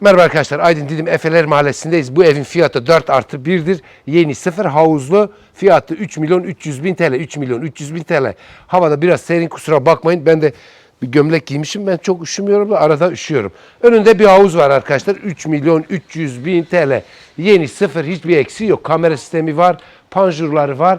Merhaba arkadaşlar. Aydın Didim Efeler Mahallesi'ndeyiz. Bu evin fiyatı 4 artı 1'dir. Yeni sıfır havuzlu. Fiyatı 3 milyon 300 bin TL. 3 milyon 300 bin TL. Havada biraz serin kusura bakmayın. Ben de bir gömlek giymişim. Ben çok üşümüyorum da arada üşüyorum. Önünde bir havuz var arkadaşlar. 3 milyon 300 bin TL. Yeni sıfır hiçbir eksiği yok. Kamera sistemi var. Panjurları var.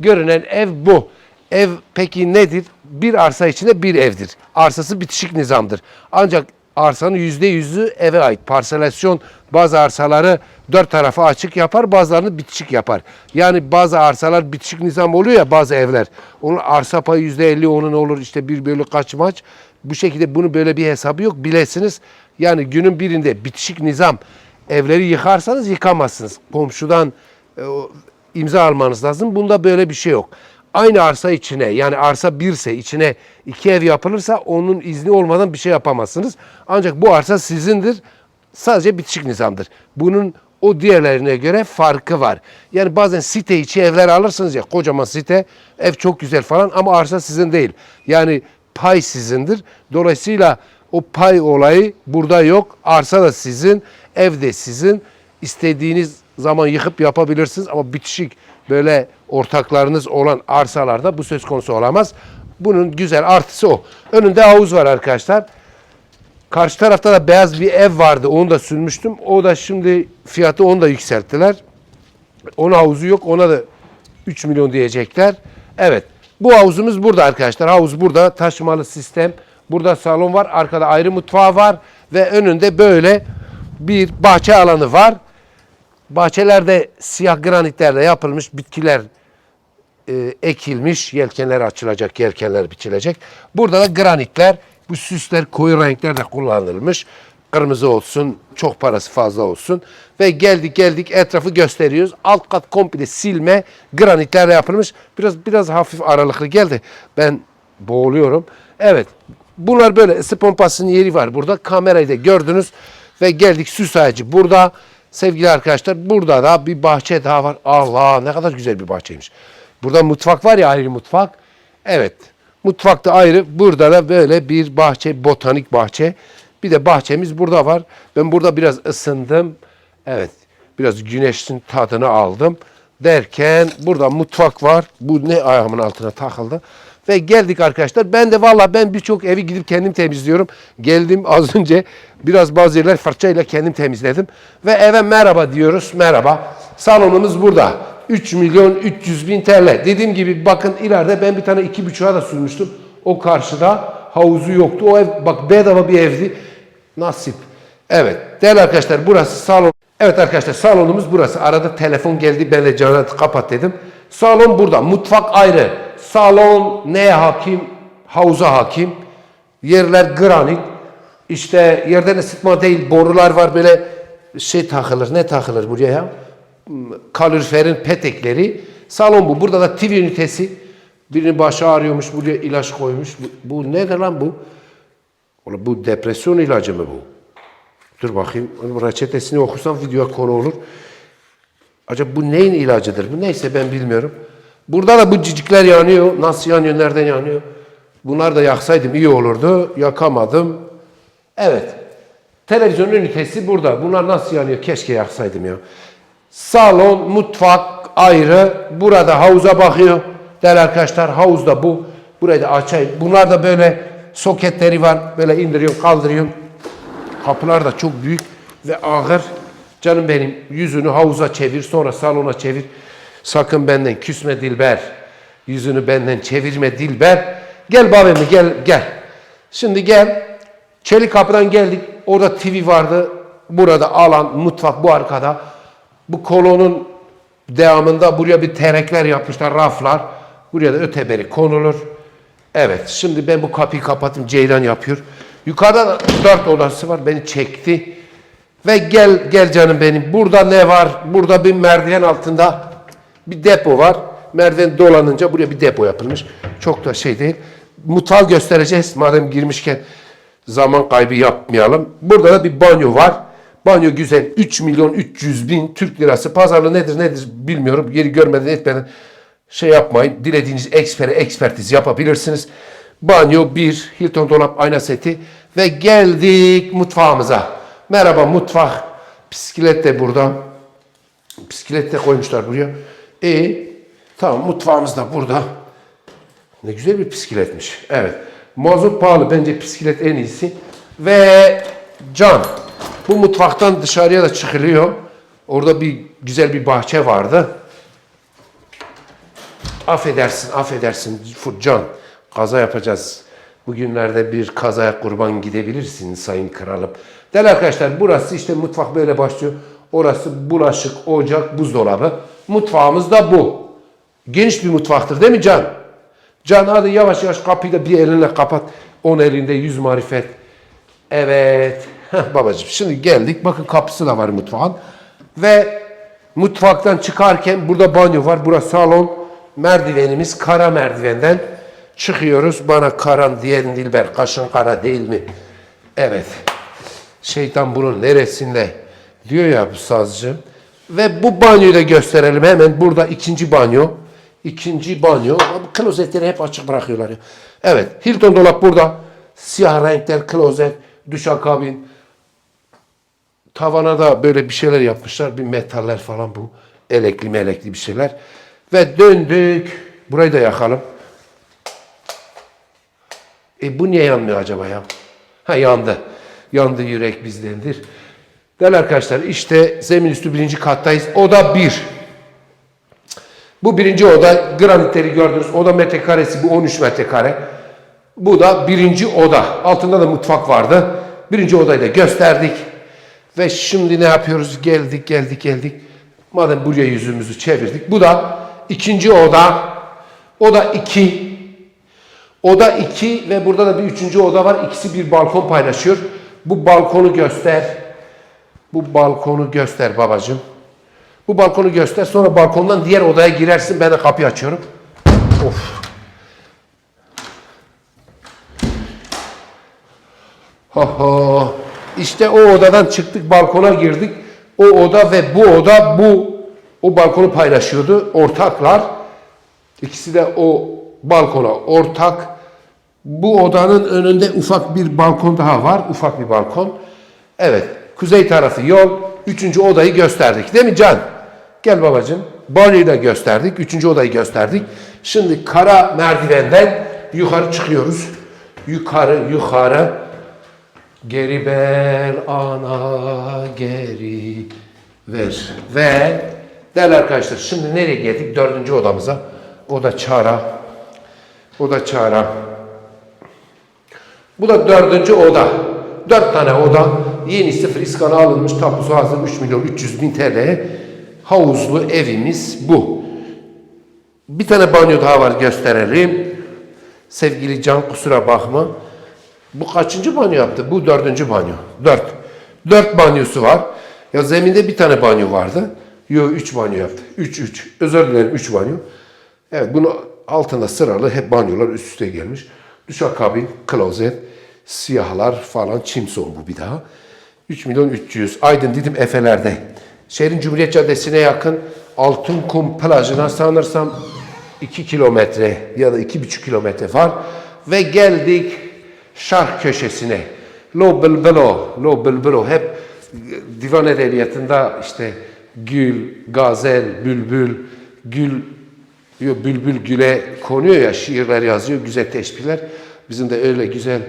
Görünen ev bu. Ev peki nedir? Bir arsa içinde bir evdir. Arsası bitişik nizamdır. Ancak arsanın yüzde yüzü eve ait. Parselasyon bazı arsaları dört tarafı açık yapar, bazılarını bitişik yapar. Yani bazı arsalar bitişik nizam oluyor ya bazı evler. Onun arsa payı yüzde elli onun olur işte bir bölü kaç maç. Bu şekilde bunu böyle bir hesabı yok bilesiniz. Yani günün birinde bitişik nizam evleri yıkarsanız yıkamazsınız. Komşudan e, imza almanız lazım. Bunda böyle bir şey yok. Aynı arsa içine yani arsa birse içine iki ev yapılırsa onun izni olmadan bir şey yapamazsınız. Ancak bu arsa sizindir. Sadece bitişik nizamdır. Bunun o diğerlerine göre farkı var. Yani bazen site içi evler alırsınız ya kocaman site ev çok güzel falan ama arsa sizin değil. Yani pay sizindir. Dolayısıyla o pay olayı burada yok. Arsa da sizin, ev de sizin. İstediğiniz zaman yıkıp yapabilirsiniz ama bitişik böyle ortaklarınız olan arsalarda bu söz konusu olamaz. Bunun güzel artısı o. Önünde havuz var arkadaşlar. Karşı tarafta da beyaz bir ev vardı. Onu da sürmüştüm. O da şimdi fiyatı onu da yükselttiler. Onun havuzu yok. Ona da 3 milyon diyecekler. Evet. Bu havuzumuz burada arkadaşlar. Havuz burada. Taşımalı sistem. Burada salon var. Arkada ayrı mutfağı var. Ve önünde böyle bir bahçe alanı var. Bahçelerde siyah granitlerle yapılmış bitkiler e, ekilmiş. Yelkenler açılacak, yelkenler biçilecek. Burada da granitler, bu süsler koyu renkler de kullanılmış. Kırmızı olsun, çok parası fazla olsun. Ve geldik geldik etrafı gösteriyoruz. Alt kat komple silme, granitlerle yapılmış. Biraz biraz hafif aralıklı geldi. Ben boğuluyorum. Evet. Bunlar böyle ısı pompasının yeri var burada. Kamerayı da gördünüz. Ve geldik süs ağacı burada. Sevgili arkadaşlar burada da bir bahçe daha var. Allah ne kadar güzel bir bahçeymiş. Burada mutfak var ya ayrı mutfak. Evet. Mutfak da ayrı. Burada da böyle bir bahçe, botanik bahçe. Bir de bahçemiz burada var. Ben burada biraz ısındım. Evet. Biraz güneşin tadını aldım. Derken burada mutfak var. Bu ne ayağımın altına takıldı. Ve geldik arkadaşlar. Ben de valla ben birçok evi gidip kendim temizliyorum. Geldim az önce biraz bazı yerler fırçayla kendim temizledim. Ve eve merhaba diyoruz. Merhaba. Salonumuz burada. 3 milyon 300 bin TL. Dediğim gibi bakın ileride ben bir tane iki buçuğa da sürmüştüm. O karşıda havuzu yoktu. O ev bak bedava bir evdi. Nasip. Evet. Değerli arkadaşlar burası salon. Evet arkadaşlar salonumuz burası. Arada telefon geldi. Ben de canı kapat dedim. Salon burada. Mutfak ayrı. Salon neye hakim? Havuza hakim. Yerler granit. İşte yerden ısıtma değil. Borular var böyle şey takılır. Ne takılır buraya ya? kaloriferin petekleri. Salon bu. Burada da TV ünitesi. Birinin başı ağrıyormuş. Buraya ilaç koymuş. Bu, bu nedir lan bu? Oğlum bu depresyon ilacı mı bu? Dur bakayım. Reçetesini okursam videoya konu olur. Acaba bu neyin ilacıdır? Bu neyse ben bilmiyorum. Burada da bu cicikler yanıyor. Nasıl yanıyor? Nereden yanıyor? Bunlar da yaksaydım iyi olurdu. Yakamadım. Evet. Televizyon ünitesi burada. Bunlar nasıl yanıyor? Keşke yaksaydım ya. Salon, mutfak ayrı. Burada havuza bakıyor. Değerli arkadaşlar havuz da bu. Burayı da açayım. Bunlar da böyle soketleri var. Böyle indiriyorum, kaldırıyorum. Kapılar da çok büyük ve ağır. Canım benim yüzünü havuza çevir, sonra salona çevir. Sakın benden küsme Dilber. Yüzünü benden çevirme Dilber. Gel babamı gel gel. Şimdi gel. Çelik kapıdan geldik. Orada TV vardı. Burada alan, mutfak bu arkada. Bu kolonun devamında buraya bir terekler yapmışlar, raflar. Buraya da öteberi konulur. Evet, şimdi ben bu kapıyı kapattım, Ceylan yapıyor. Yukarıda da dört odası var, beni çekti. Ve gel, gel canım benim. Burada ne var? Burada bir merdiven altında bir depo var. Merdiven dolanınca buraya bir depo yapılmış. Çok da şey değil. Mutfağı göstereceğiz. Madem girmişken zaman kaybı yapmayalım. Burada da bir banyo var. Banyo güzel. 3 milyon 300 bin Türk lirası. Pazarlığı nedir nedir bilmiyorum. Yeri görmeden etmeden şey yapmayın. Dilediğiniz ekspere ekspertiz yapabilirsiniz. Banyo bir Hilton dolap ayna seti ve geldik mutfağımıza. Merhaba mutfak. Bisiklet de burada. Bisiklet de koymuşlar buraya. E tamam mutfağımız da burada. Ne güzel bir bisikletmiş. Evet. Mazot pahalı. Bence bisiklet en iyisi. Ve can. Bu mutfaktan dışarıya da çıkılıyor. Orada bir güzel bir bahçe vardı. Affedersin, affedersin Can. Kaza yapacağız. Bugünlerde bir kazaya kurban gidebilirsin sayın kralım. Değerli arkadaşlar burası işte mutfak böyle başlıyor. Orası bulaşık, ocak, buzdolabı. Mutfağımız da bu. Geniş bir mutfaktır değil mi Can? Can hadi yavaş yavaş kapıyı da bir elinle kapat. On elinde yüz marifet. Evet. Heh, babacığım şimdi geldik. Bakın kapısı da var mutfağın. Ve mutfaktan çıkarken burada banyo var. Burası salon. Merdivenimiz kara merdivenden çıkıyoruz. Bana karan diyen Dilber. Kaşın kara değil mi? Evet. Şeytan bunun neresinde? Diyor ya bu sazcı. Ve bu banyoyu da gösterelim. Hemen burada ikinci banyo. İkinci banyo. Bu klozetleri hep açık bırakıyorlar ya. Evet. Hilton dolap burada. Siyah renkler klozet. Duşakabin. Tavana da böyle bir şeyler yapmışlar. Bir metaller falan bu. Elekli melekli bir şeyler. Ve döndük. Burayı da yakalım. E bu niye yanmıyor acaba ya? Ha yandı. Yandı yürek bizdendir. Değerli arkadaşlar işte zemin üstü birinci kattayız. Oda bir. Bu birinci oda granitleri gördünüz. Oda metrekaresi bu 13 metrekare. Bu da birinci oda. Altında da mutfak vardı. Birinci odayı da gösterdik. Ve şimdi ne yapıyoruz? Geldik, geldik, geldik. Madem buraya yüzümüzü çevirdik. Bu da ikinci oda. Oda iki. Oda iki ve burada da bir üçüncü oda var. İkisi bir balkon paylaşıyor. Bu balkonu göster. Bu balkonu göster babacığım. Bu balkonu göster. Sonra balkondan diğer odaya girersin. Ben de kapıyı açıyorum. Of. Ho. İşte o odadan çıktık balkona girdik. O oda ve bu oda bu o balkonu paylaşıyordu. Ortaklar. İkisi de o balkona ortak. Bu odanın önünde ufak bir balkon daha var. Ufak bir balkon. Evet. Kuzey tarafı yol. Üçüncü odayı gösterdik. Değil mi Can? Gel babacığım. Banyoyu da gösterdik. Üçüncü odayı gösterdik. Şimdi kara merdivenden yukarı çıkıyoruz. Yukarı, yukarı. Geri bel ana geri ver. Ve değerli arkadaşlar şimdi nereye geldik? Dördüncü odamıza. O da çara. O da çara. Bu da dördüncü oda. Dört tane oda. Yeni sıfır iskana alınmış. Tapusu hazır 3 milyon 300 bin TL. Havuzlu evimiz bu. Bir tane banyo daha var gösterelim. Sevgili Can kusura bakma. Bu kaçıncı banyo yaptı? Bu dördüncü banyo. Dört. Dört banyosu var. Ya zeminde bir tane banyo vardı. Yo üç banyo yaptı. Üç üç. Özür dilerim üç banyo. Evet bunu altında sıralı hep banyolar üst üste gelmiş. Duşakabin, klozet, siyahlar falan çimson bu bir daha. 3 milyon 300. Aydın dedim Efeler'de. Şehrin Cumhuriyet Caddesi'ne yakın Altınkum plajına sanırsam 2 kilometre ya da 2,5 kilometre var. Ve geldik şark köşesine. Lo bılbılo, lo bılbılo hep divan edebiyatında işte gül, gazel, bülbül, gül, bülbül güle konuyor ya şiirler yazıyor, güzel teşbihler. Bizim de öyle güzel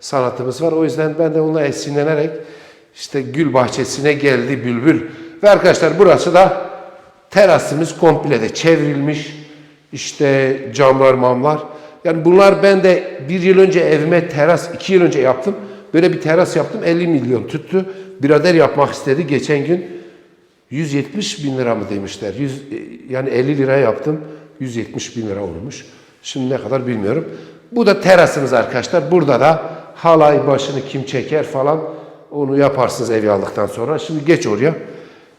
sanatımız var. O yüzden ben de onunla esinlenerek işte gül bahçesine geldi bülbül. Ve arkadaşlar burası da terasımız komple de çevrilmiş. İşte camlar, mamlar. Yani bunlar ben de bir yıl önce evime teras, iki yıl önce yaptım. Böyle bir teras yaptım 50 milyon tuttu. Birader yapmak istedi geçen gün. 170 bin lira mı demişler. 100, yani 50 lira yaptım. 170 bin lira olmuş. Şimdi ne kadar bilmiyorum. Bu da terasımız arkadaşlar. Burada da halay başını kim çeker falan onu yaparsınız evi aldıktan sonra. Şimdi geç oraya.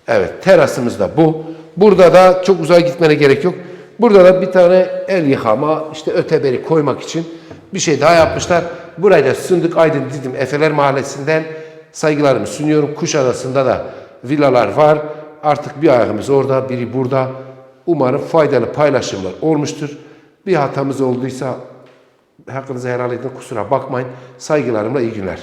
Evet terasımız da bu. Burada da çok uzağa gitmene gerek yok. Burada da bir tane el yıkama, işte öteberi koymak için bir şey daha yapmışlar. Burayı da Sündık Aydın Didim Efeler Mahallesi'nden saygılarımı sunuyorum. Kuşadası'nda da villalar var. Artık bir ayağımız orada, biri burada. Umarım faydalı paylaşımlar olmuştur. Bir hatamız olduysa hakkınızı helal edin, kusura bakmayın. Saygılarımla iyi günler.